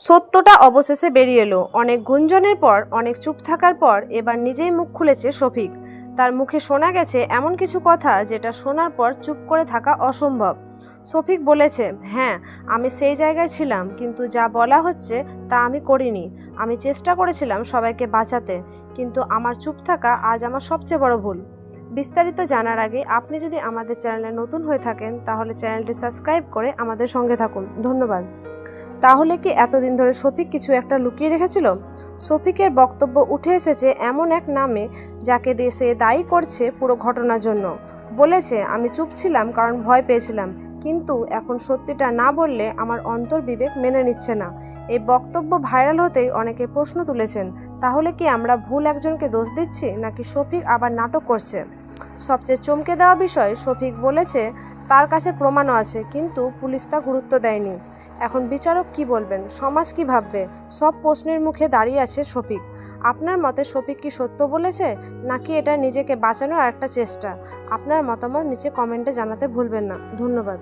সত্যটা অবশেষে বেরিয়ে এলো। অনেক গুঞ্জনের পর, অনেক চুপ থাকার পর এবার নিজেই মুখ খুলেছে শফিক। তার মুখে শোনা গেছে এমন কিছু কথা যেটা শোনার পর চুপ করে থাকা অসম্ভব। শফিক বলেছে হ্যাঁ আমি সেই জায়গায় ছিলাম, কিন্তু যা বলা হচ্ছে তা আমি করিনি। আমি চেষ্টা করেছিলাম সবাইকে বাঁচাতে, কিন্তু আমার চুপ থাকা আজ আমার সবচেয়ে বড় ভুল। বিস্তারিত জানার আগে আপনি যদি আমাদের চ্যানেলে নতুন হয়ে থাকেন, তাহলে চ্যানেলটি সাবস্ক্রাইব করে আমাদের সঙ্গে থাকুন। ধন্যবাদ। তাহলে কি এতদিন ধরে শফিক কিছু একটা লুকিয়ে রেখেছিল? শফিকের বক্তব্য উঠে এসেছে এমন এক নামে যাকে দেশে দায়ী করছে পুরো ঘটনার জন্য। বলেছে, আমি চুপ ছিলাম কারণ ভয় পেয়েছিলাম। কিন্তু এখন সত্যিটা না বললে আমার অন্তর বিবেক মেনে নিচ্ছে না। এই বক্তব্য ভাইরাল হতেই অনেকে প্রশ্ন তুলেছেন, তাহলে কি আমরা ভুল একজনকে দোষ দিচ্ছি নাকি শফিক আবার নাটক করছে? সবচেয়ে চমকে দেওয়া বিষয় শফিক বলেছে, তার কাছে প্রমাণও আছে, কিন্তু পুলিশ তা গুরুত্ব দেয়নি। এখন বিচারক কি বলবেন? সমাজ কি ভাববে? সব প্রশ্নের মুখে দাঁড়িয়ে আছে শফিক। আপনার মতে শফিক কি সত্য বলেছে, নাকি এটা নিজেকে বাঁচানোর একটা চেষ্টা? আপনার মতামত নিচে কমেন্টে জানাতে ভুলবেন না। ধন্যবাদ।